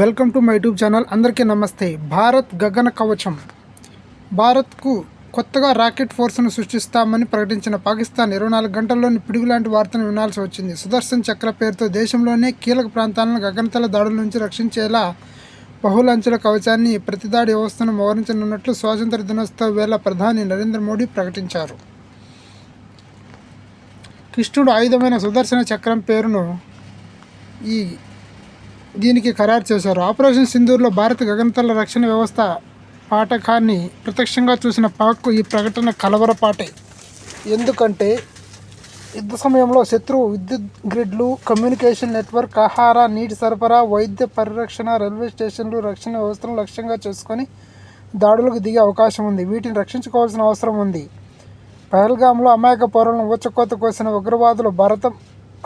Welcome to my YouTube channel. అందరికీ నమస్తే. భారత్ గగన కవచం. భారత్కు కొత్తగా రాకెట్ ఫోర్స్ను సృష్టిస్తామని ప్రకటించిన పాకిస్తాన్ ఇరవై నాలుగు గంటల్లోని పిడుగులాంటి వార్తను వినాల్సి వచ్చింది. సుదర్శన్ చక్ర పేరుతో దేశంలోనే కీలక ప్రాంతాలను గగనతల దాడుల నుంచి రక్షించేలా బహుళంచెల కవచాన్ని ప్రతిదాడి వ్యవస్థను మోహరించనున్నట్లు స్వాతంత్ర దినోత్సవ వేళ ప్రధాని నరేంద్ర మోడీ ప్రకటించారు. కృష్ణుడు ఆయుధమైన సుదర్శన చక్రం పేరును ఈ దీనికి ఖరారు చేశారు. ఆపరేషన్ సింధూర్లో భారత గగనతల రక్షణ వ్యవస్థ పాఠకాన్ని ప్రత్యక్షంగా చూసిన పాక్కు ఈ ప్రకటన కలవరపాటే. ఎందుకంటే యుద్ధ సమయంలో శత్రువు విద్యుత్ గ్రిడ్లు కమ్యూనికేషన్ నెట్వర్క్ ఆహార నీటి సరఫరా వైద్య పరిరక్షణ రైల్వే స్టేషన్లు రక్షణ వ్యవస్థను లక్ష్యంగా చేసుకొని దాడులకు దిగే అవకాశం ఉంది. వీటిని రక్షించుకోవాల్సిన అవసరం ఉంది. పహల్గామ్లో అమాయక పౌరులను ఊచకోత కోసిన ఉగ్రవాదులు భారతం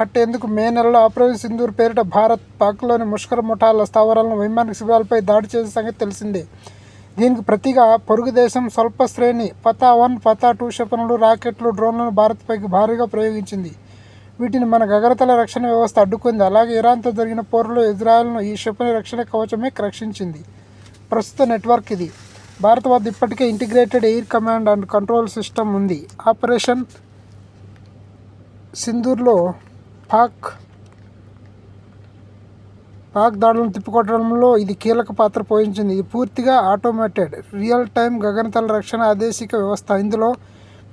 అట్టేందుకు మే నెలలో ఆపరేషన్ సింధూర్ పేరిట భారత్ పాక్లోని ముష్కర ముఠాల స్థావరాలను వైమానిక శిబిరాలపై దాడి చేసిన సంగతి తెలిసిందే. దీనికి ప్రతిగా పొరుగు దేశం స్వల్ప శ్రేణి పతా వన్ పతా టూ క్షిపణులు రాకెట్లు డ్రోన్లను భారత్పైకి భారీగా ప్రయోగించింది. వీటిని మన గగరతల రక్షణ వ్యవస్థ అడ్డుకుంది. అలాగే ఇరాన్తో జరిగిన పోరులో ఇజ్రాయెల్ను ఈ క్షిపణి రక్షణ కవచమే రక్షించింది. ప్రస్తుత నెట్వర్క్ ఇది. భారత్ వద్ద ఇప్పటికే integrated air command and control system ఉంది. ఆపరేషన్ సింధూర్లో పాక్ పాక్ దాడులను తిప్పికొట్టడంలో ఇది కీలక పాత్ర పోషించింది. ఇది పూర్తిగా ఆటోమేటెడ్ రియల్ టైం గగనతల రక్షణ ఆదేశిక వ్యవస్థ. ఇందులో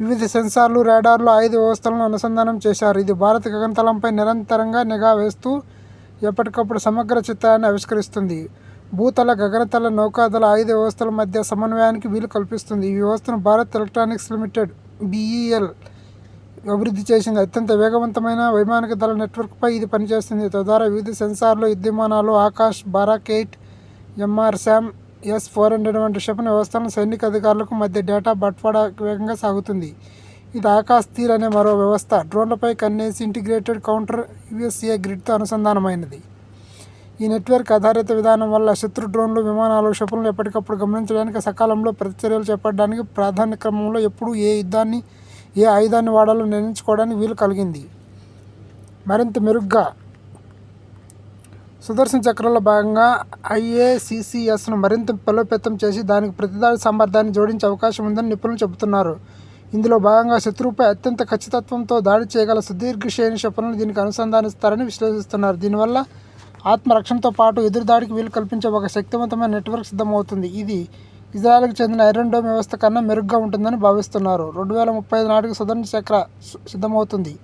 వివిధ సెన్సార్లు రాడార్లు ఆయుధ వ్యవస్థలను అనుసంధానం చేశారు. ఇది భారత గగనతలంపై నిరంతరంగా నిఘా వేస్తూ ఎప్పటికప్పుడు సమగ్ర చిత్రాన్ని ఆవిష్కరిస్తుంది. భూతల గగనతల నౌకాదళ ఆయుధ వ్యవస్థల మధ్య సమన్వయానికి వీలు కల్పిస్తుంది. ఈ వ్యవస్థను భారత్ ఎలక్ట్రానిక్స్ లిమిటెడ్ బీఈఎల్ అభివృద్ధి చేసింది అత్యంత వేగవంతమైన వైమానిక దళ నెట్వర్క్పై ఇది పనిచేస్తుంది. తద్వారా వివిధ సెన్సార్లు యుద్ధిమానాలు Akash Barak eight MR SAM S four hundred వంటి క్షిపణి వ్యవస్థలను సైనిక అధికారులకు మధ్య డేటా బట్వాడా వేగంగా సాగుతుంది. ఇది ఆకాశ్ తీర్ అనే మరో వ్యవస్థ. డ్రోన్లపై కన్నేసి ఇంటిగ్రేటెడ్ కౌంటర్ యుఎస్ఏ గ్రిడ్తో అనుసంధానమైనది. ఈ నెట్వర్క్ ఆధారిత విధానం వల్ల శత్రు డ్రోన్లు విమానాలు క్షిపణులు ఎప్పటికప్పుడు గమనించడానికి సకాలంలో ప్రతిచర్యలు చేపట్టడానికి ప్రాధాన్య క్రమంలో ఎప్పుడూ ఏ యుద్ధాన్ని ఏ ఆయుధాన్ని వాడాలో నిర్ణయించుకోవడానికి వీలు కలిగింది. మరింత మెరుగ్గా. సుదర్శన చక్రంలో భాగంగా ఐఏసిసిఎస్ను మరింత బలోపేతం చేసి దానికి ప్రతిదాడి సామర్థ్యాన్ని జోడించే అవకాశం ఉందని నిపుణులు చెబుతున్నారు. ఇందులో భాగంగా శత్రువుపై అత్యంత ఖచ్చితత్వంతో దాడి చేయగల సుదీర్ఘ శ్రేణి క్షిపణులు దీనికి అనుసంధానిస్తారని విశ్లేషిస్తున్నారు. దీనివల్ల ఆత్మరక్షణతో పాటు ఎదురుదాడికి వీలు కల్పించే ఒక శక్తివంతమైన నెట్వర్క్ సిద్ధమవుతుంది. ఇది ఇజ్రాయెల్కి చెందిన ఐరన్ డోమ్ వ్యవస్థ కన్నా మెరుగ్గా ఉంటుందని భావిస్తున్నారు. రెండు వేల ముప్పై ఐదు నాటికి సుదర్శన చక్ర సు- సిద్ధమవుతుంది.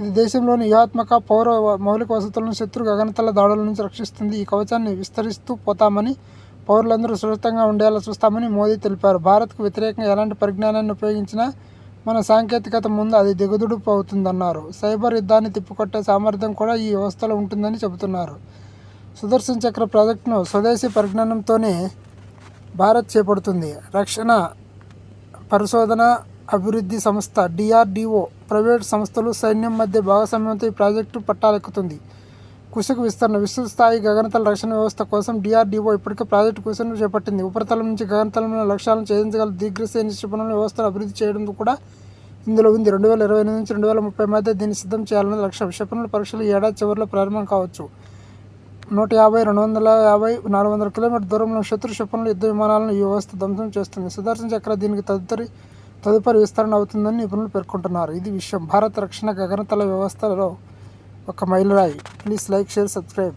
ఇది దేశంలోని వ్యూహాత్మక పౌర మౌలిక వసతులను శత్రు గగనతల దాడుల నుంచి రక్షిస్తుంది. ఈ కవచాన్ని విస్తరిస్తూ పోతామని పౌరులందరూ సురక్షితంగా ఉండేలా చూస్తామని మోదీ తెలిపారు. భారత్కు వ్యతిరేకంగా ఎలాంటి పరిజ్ఞానాన్ని ఉపయోగించినా మన సాంకేతికత ముందు అది దిగుదుడుపు అవుతుందన్నారు. సైబర్ యుద్ధాన్ని తిప్పికొట్టే సామర్థ్యం కూడా ఈ వ్యవస్థలో ఉంటుందని చెబుతున్నారు. సుదర్శన్ చక్ర ప్రాజెక్టును స్వదేశీ పరిజ్ఞానంతోనే భారత్ చేపడుతుంది. రక్షణ పరిశోధన అభివృద్ధి సంస్థ డిఆర్డిఓ ప్రైవేట్ సంస్థలు సైన్యం మధ్య భాగస్వామ్యంతో ఈ ప్రాజెక్టు పట్టాలెక్కుతుంది. కుశకు విస్తరణ విశ్వస్థాయి గగనతల రక్షణ వ్యవస్థ కోసం డిఆర్డిఓ ఇప్పటికే ప్రాజెక్టు కుశను చేపట్టింది. ఉపరితలం నుంచి గగనతలంలో లక్ష్యాలను ఛేదించగల దీర్ఘశ్రేణి క్షిపణుల వ్యవస్థను అభివృద్ధి చేయడం కూడా ఇందులో ఉంది. రెండు వేల ఇరవై ఎనిమిది నుంచి రెండు వేల ముప్పై మధ్య దీన్ని సిద్ధం చేయాలన్నది లక్ష్యం. క్షిపణుల పరీక్షలు ఏడాది చివరిలో ప్రారంభం కావచ్చు. నూట యాభై రెండు వందల యాభై నాలుగు వందల కిలోమీటర్ దూరంలో శత్రు క్షిపణులు యుద్ధ విమానాలను ఈ వ్యవస్థ ధ్వంసం చేస్తుంది. సుదర్శన్ చక్ర దీనికి తదుపరి తదుపరి విస్తరణ అవుతుందని నిపుణులు పేర్కొంటున్నారు. ఇది విషయం భారత రక్షణ గగనతల వ్యవస్థలో ఒక మైలురాయి. Please like share subscribe.